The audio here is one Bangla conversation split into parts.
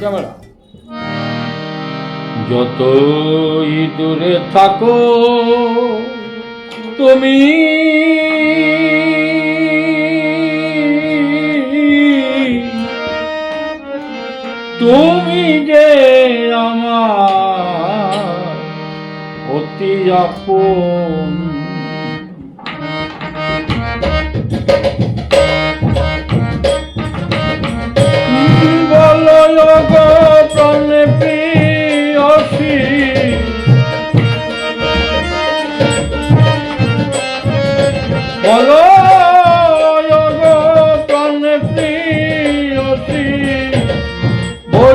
ক্যামেরা। যতই দূরে থাকো তুমি তুমি যে আমার অতি আপন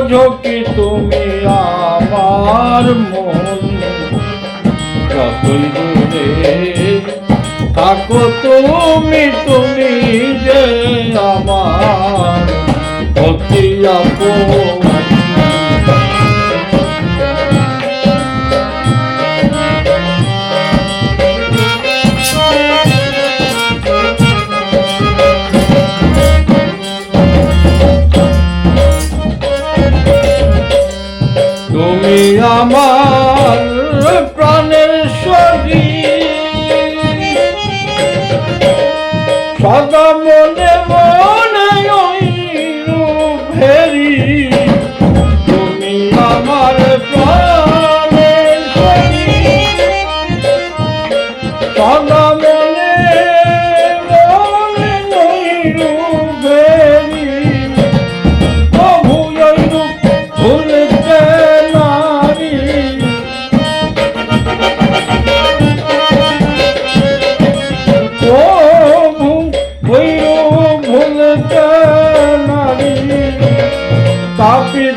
বোঝো কি তুমি আমার মন। যতই দূরে থাকো তুমি তুমি যে আমার অতি আপন। আমার প্রাণের শরীর। সদা মনে মনে ওই তুমি আমার প্রাণের শরীর। সদা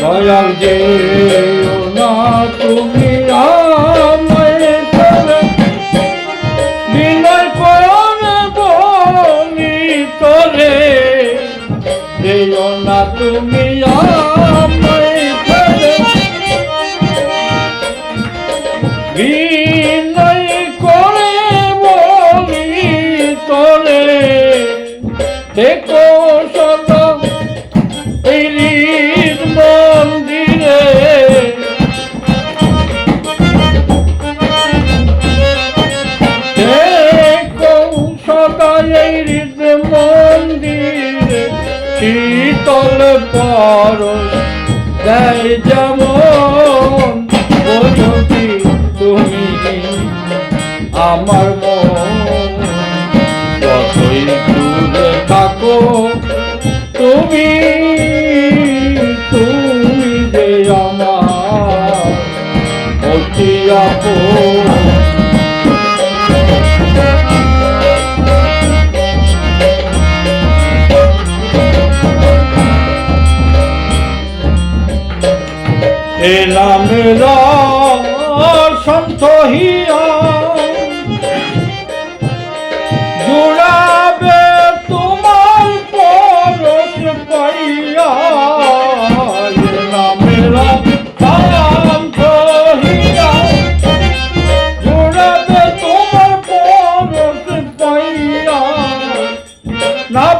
দয়াল যে না তুমি দেখো সদা মন্দিরে। এই হৃদ মন্দিরে শীতল পর যেমন তুমি আমার মন তুমি তুমি যে আমার অতি আপন। এলাম সন্ত হিয়া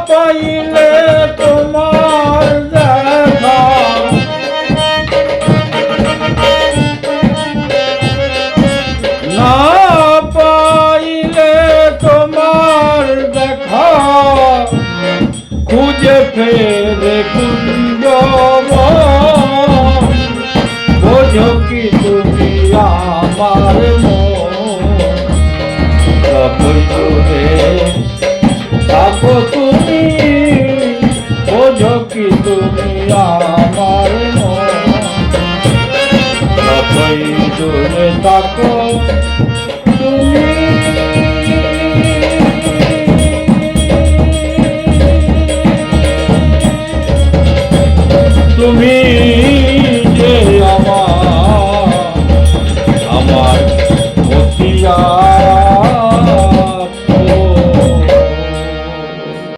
পাইলে তোমার দেখা। না পাইলে তোমার দেখা। খুঁজে ফেরে কুঞ্জ বোঝো কি তুমি আমার মন। তুমি দূরে থাকো